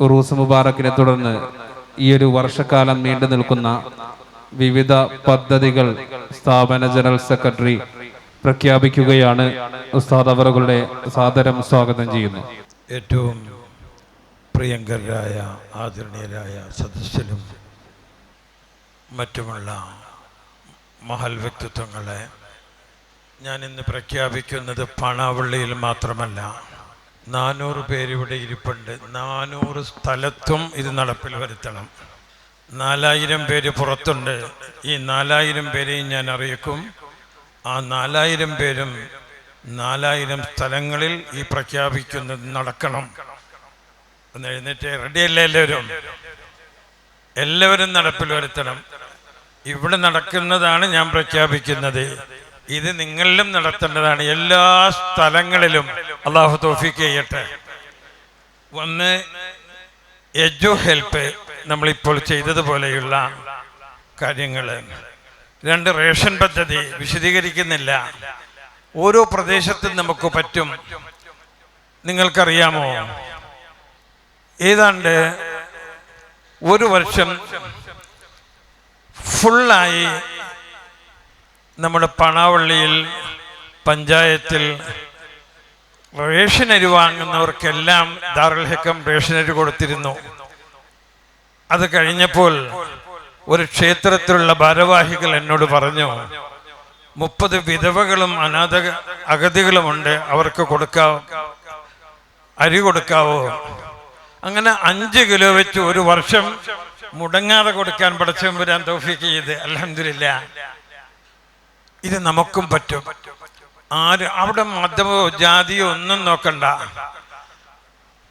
ഉറൂസ് മുബാറക്കിനെ തുടർന്ന് ഈ ഒരു വർഷക്കാലം നീണ്ടു നിൽക്കുന്ന വിവിധ പദ്ധതികൾ സ്ഥാപന ജനറൽ സെക്രട്ടറി പ്രഖ്യാപിക്കുകയാണ്. ഉസ്താദ് അവറുകളുടെ സാദരം സ്വാഗതം ചെയ്യുന്നു. ഏറ്റവും പ്രിയങ്കരായ ആദരണീയരായ സദസ്സിലും മറ്റുമുള്ള മഹൽ വ്യക്തിത്വങ്ങളെ ഞാൻ ഇന്ന് പ്രഖ്യാപിക്കുന്നത് പണവള്ളിയിൽ മാത്രമല്ല. നാനൂറ് പേരിവിടെ ഇരിപ്പുണ്ട്. നാനൂറ് സ്ഥലത്തും ഇത് നടപ്പിൽ വരുത്തണം. നാലായിരം പേര് പുറത്തുണ്ട്. ഈ നാലായിരം പേരെയും ഞാൻ അറിയിക്കും. ആ നാലായിരം പേരും നാലായിരം സ്ഥലങ്ങളിൽ ഈ പ്രഖ്യാപിക്കുന്നത് നടക്കണം. ഒന്ന് എഴുന്നേറ്റ് റെഡിയല്ലേ എല്ലാവരും? എല്ലാവരും നടപ്പിൽ വരുത്തണം. ഇവിടെ നടക്കുന്നതാണ് ഞാൻ പ്രഖ്യാപിക്കുന്നത്. ഇത് നിങ്ങളിലും നടത്തേണ്ടതാണ്. എല്ലാ സ്ഥലങ്ങളിലും അള്ളാഹു തോഫിക്ക് ചെയ്യട്ടെ. ഒന്ന് എജു ഹെൽപ്പ് നമ്മളിപ്പോൾ ചെയ്തതുപോലെയുള്ള കാര്യങ്ങൾ രണ്ട് റേഷൻ പദ്ധതി വിശദീകരിക്കുന്നില്ല. ഓരോ പ്രദേശത്തും നമുക്ക് പറ്റും. നിങ്ങൾക്കറിയാമോ? ഏതാണ്ട് ഒരു വർഷം ഫുള്ളായി നമ്മുടെ പണാവള്ളിയിൽ പഞ്ചായത്തിൽ റേഷൻ അരി വാങ്ങുന്നവർക്കെല്ലാം ദാറുൽ ഹക്കം റേഷൻ അരി കൊടുത്തിരുന്നു. അത് കഴിഞ്ഞപ്പോൾ ഒരു ക്ഷേത്രത്തിലുള്ള ഭാരവാഹികൾ എന്നോട് പറഞ്ഞു മുപ്പത് വിധവകളും അനാഥ അഗതികളുമുണ്ട് അവർക്ക് കൊടുക്കാം അരി കൊടുക്കാവോ. അങ്ങനെ അഞ്ച് കിലോ വെച്ച് ഒരു വർഷം മുടങ്ങാതെ കൊടുക്കാൻ പടച്ചം വരാൻ തോഫിക്ക് ചെയ്ത്. അലഹമില്ല ഇത് നമുക്കും പറ്റും. ആര് അവിടെ മതമോ ജാതിയോ ഒന്നും നോക്കണ്ട.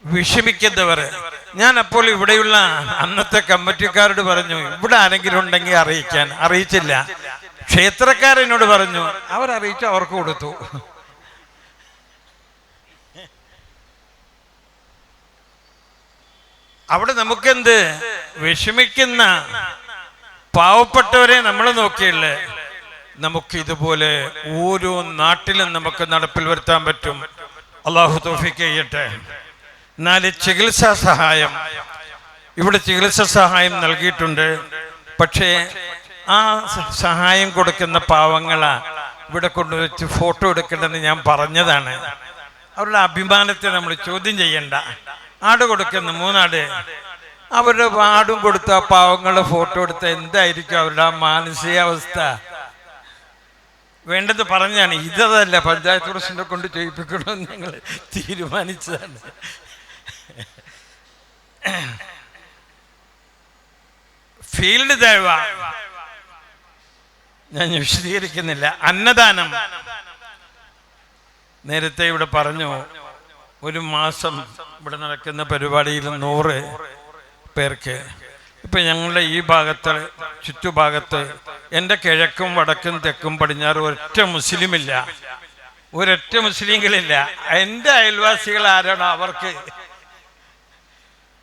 വിഷമിക്കുന്നവർ ഞാൻ അപ്പോൾ ഇവിടെയുള്ള അന്നത്തെ കമ്മിറ്റിക്കാരോട് പറഞ്ഞു ഇവിടെ ആരെങ്കിലും ഉണ്ടെങ്കിൽ അറിയിക്കാൻ. അറിയിച്ചില്ല. ക്ഷേത്രക്കാരനോട് പറഞ്ഞു അവരറിയിച്ചു അവർക്ക് കൊടുത്തു. അവിടെ നമുക്കെന്ത്? വിഷമിക്കുന്ന പാവപ്പെട്ടവരെ നമ്മൾ നോക്കിയല്ലേ? നമുക്ക് ഇതുപോലെ ഓരോ നാട്ടിലും നമുക്ക് നടപ്പിൽ വരുത്താൻ പറ്റും. അള്ളാഹു തോഫിക്ക് ചെയ്യട്ടെ. എന്നാൽ ചികിത്സാ സഹായം. ഇവിടെ ചികിത്സാ സഹായം നൽകിയിട്ടുണ്ട്. പക്ഷേ ആ സഹായം കൊടുക്കുന്ന പാവങ്ങളാ ഇവിടെ കൊണ്ടുവച്ച് ഫോട്ടോ എടുക്കേണ്ടെന്ന് ഞാൻ പറഞ്ഞതാണ്. അവരുടെ അഭിമാനത്തെ നമ്മൾ ചോദ്യം ചെയ്യണ്ട. ആട് കൊടുക്കുന്ന മൂന്നാട്. അവരുടെ ആടും കൊടുത്ത പാവങ്ങളുടെ ഫോട്ടോ എടുത്ത എന്തായിരിക്കും? അവരുടെ മാനസികാവസ്ഥ. വേണ്ടത് പറഞ്ഞാണ്. ഇതല്ല പഞ്ചായത്ത് പ്രസിഡന്റ് കൊണ്ട് ചെയ്യിപ്പിക്കണമെന്ന് ഞങ്ങൾ തീരുമാനിച്ചതാണ്. ഫീൽഡ് ദേവ ഞാൻ വിശദീകരിക്കുന്നില്ല. അന്നദാനം. നേരത്തെ ഇവിടെ പറഞ്ഞു ഒരു മാസം ഇവിടെ നടക്കുന്ന പരിപാടിയിൽ നൂറ് പേർക്ക്. ഇപ്പൊ ഞങ്ങളുടെ ഈ ഭാഗത്ത് ചുറ്റുഭാഗത്ത് എന്റെ കിഴക്കും വടക്കും തെക്കും പടിഞ്ഞാറും ഒരൊറ്റ മുസ്ലിമില്ല. ഒരൊറ്റ മുസ്ലിങ്ങളില്ല. എന്റെ അയൽവാസികൾ ആരാണ് അവർക്ക്?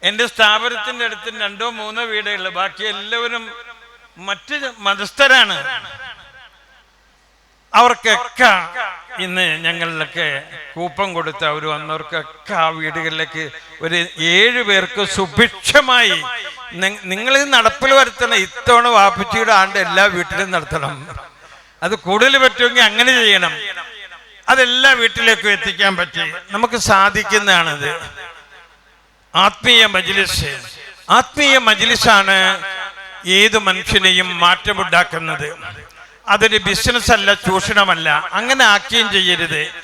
എന്റെ സ്ഥാപനത്തിന്റെ അടുത്ത് രണ്ടോ മൂന്നോ വീടേ ബാക്കി എല്ലാവരും മറ്റ് മതസ്ഥരാണ്. അവർക്കൊക്കെ ഇന്ന് ഞങ്ങളിലൊക്കെ കൂപ്പം കൊടുത്ത് അവർ വന്നവർക്കൊക്കെ ആ വീടുകളിലേക്ക് ഒരു ഏഴ് പേർക്ക് സുഭിക്ഷമായി നിങ്ങൾ നടപ്പിൽ വരുത്തണം. ഇത്തവണ വാപ്പച്ചിയുടെ ആണ്ട് എല്ലാ വീട്ടിലും നടത്തണം. അത് കൂടുതൽ പറ്റുമെങ്കിൽ അങ്ങനെ ചെയ്യണം. അതെല്ലാ വീട്ടിലേക്കും എത്തിക്കാൻ പറ്റി. നമുക്ക് സാധിക്കുന്നതാണത്. ആത്മീയ മജ്ലിസ്. ആത്മീയ മജ്ലിസാണ് ഏത് മനുഷ്യനെയും മാറ്റമുണ്ടാക്കുന്നത്. അതൊരു ബിസിനസ് അല്ല ചൂഷണമല്ല. അങ്ങനെ ആക്കുകയും ചെയ്യരുത്.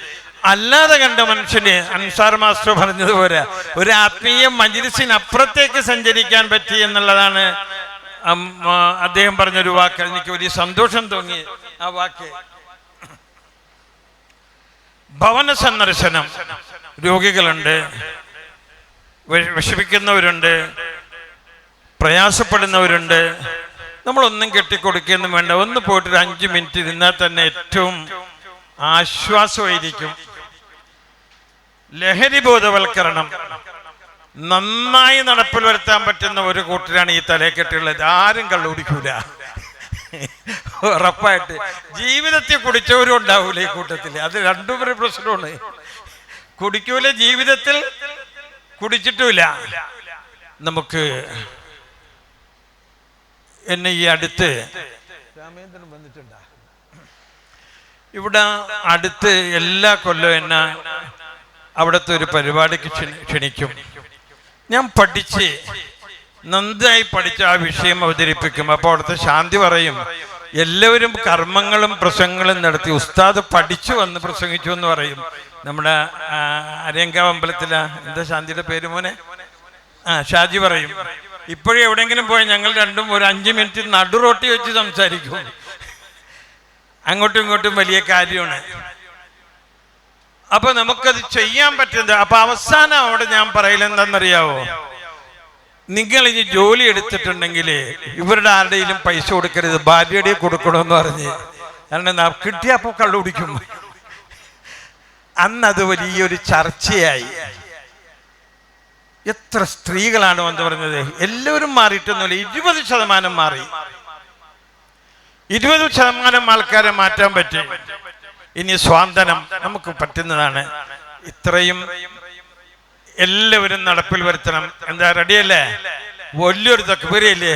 അല്ലാതെ കണ്ട മനുഷ്യന് അൻസാർ മാസ്റ്റർ പറഞ്ഞതുപോലെ ഒരു ആത്മീയ മജിലിസിനപ്പുറത്തേക്ക് സഞ്ചരിക്കാൻ പറ്റി എന്നുള്ളതാണ് അദ്ദേഹം പറഞ്ഞൊരു വാക്ക്. എനിക്ക് വലിയ സന്തോഷം തോന്നി ആ വാക്ക്. ഭവന സന്ദർശനം രോഗികളുണ്ട് വിഷമിക്കുന്നവരുണ്ട്. പ്രയാസപ്പെടുന്നവരുണ്ട്. നമ്മളൊന്നും കെട്ടിക്കൊടുക്കുകയൊന്നും വേണ്ട. ഒന്ന് പോയിട്ട് ഒരു അഞ്ച് മിനിറ്റ് ഇരുന്നാൽ തന്നെ ഏറ്റവും ആശ്വാസമായിരിക്കും. ലഹരി ബോധവൽക്കരണം. നന്നായി നടപ്പിൽ വരുത്താൻ പറ്റുന്ന ഒരു കൂട്ടരാണ് ഈ തലക്കെട്ടുള്ളത് ആരും കള്ളുപിടിക്കൂല. ഉറപ്പായിട്ട്. ജീവിതത്തിൽ കുടിച്ചവരും ഉണ്ടാവൂല ഈ കൂട്ടത്തിൽ. അത് രണ്ടും ഒരു പ്രശ്നമാണ്. കുടിക്കൂല ജീവിതത്തിൽ കുടിച്ചിട്ടുമില്ല. നമുക്ക് എന്നെ ഈ അടുത്ത് ഇവിടെ അടുത്ത് എല്ലാ കൊല്ലവും എന്നെ അവിടുത്തെ ഒരു പരിപാടിക്ക് ക്ഷണിക്കും. ഞാൻ പഠിച്ച് നന്നായി പഠിച്ച ആ വിഷയം അവതരിപ്പിക്കും. അപ്പോൾ അവിടുത്തെ ശാന്തി പറയും എല്ലാവരും കർമ്മങ്ങളും പ്രസംഗങ്ങളും നടത്തി ഉസ്താദ് പഠിച്ചു വന്ന് പ്രസംഗിച്ചു എന്ന് പറയും. നമ്മുടെ അരയങ്കാവ് അമ്പലത്തില എന്താ ശാന്തിയുടെ പേര് മോനെ? ആ ഷാജി പറയും ഇപ്പോഴും എവിടെയെങ്കിലും പോയാൽ ഞങ്ങൾ രണ്ടും ഒരു അഞ്ച് മിനിറ്റ് നടുറോട്ടി വെച്ച് സംസാരിക്കും. അങ്ങോട്ടും ഇങ്ങോട്ടും വലിയ കാര്യമാണ്. അപ്പൊ നമുക്കത് ചെയ്യാൻ പറ്റുന്നത് അപ്പൊ അവസാനം അവിടെ ഞാൻ പറയില്ല എന്താണെന്നറിയാവോ? നിങ്ങൾ ഇനി ജോലി എടുത്തിട്ടുണ്ടെങ്കിൽ ഇവരുടെ ആരുടെയും പൈസ കൊടുക്കരുത് ഭാര്യയുടെ കൊടുക്കണമെന്ന് പറഞ്ഞ്. കാരണം കിട്ടിയപ്പോൾ കിട്ടിയപ്പോ കള്ളു കുടിക്കും. അന്നത് വലിയൊരു ചർച്ചയായി. എത്ര സ്ത്രീകളാണ് എന്ന് പറഞ്ഞത്? എല്ലാവരും മാറിയിട്ടൊന്നുമില്ല. ഇരുപത് ശതമാനം മാറി. ഇരുപത് ശതമാനം ആൾക്കാരെ മാറ്റാൻ പറ്റി. ഇനി സ്വാന്തനം നമുക്ക് പറ്റുന്നതാണ്. ഇത്രയും എല്ലാവരും നടപ്പിൽ വരുത്തണം. എന്താ റെഡിയല്ലേ വലിയൊരു തക്ബീരല്ലേ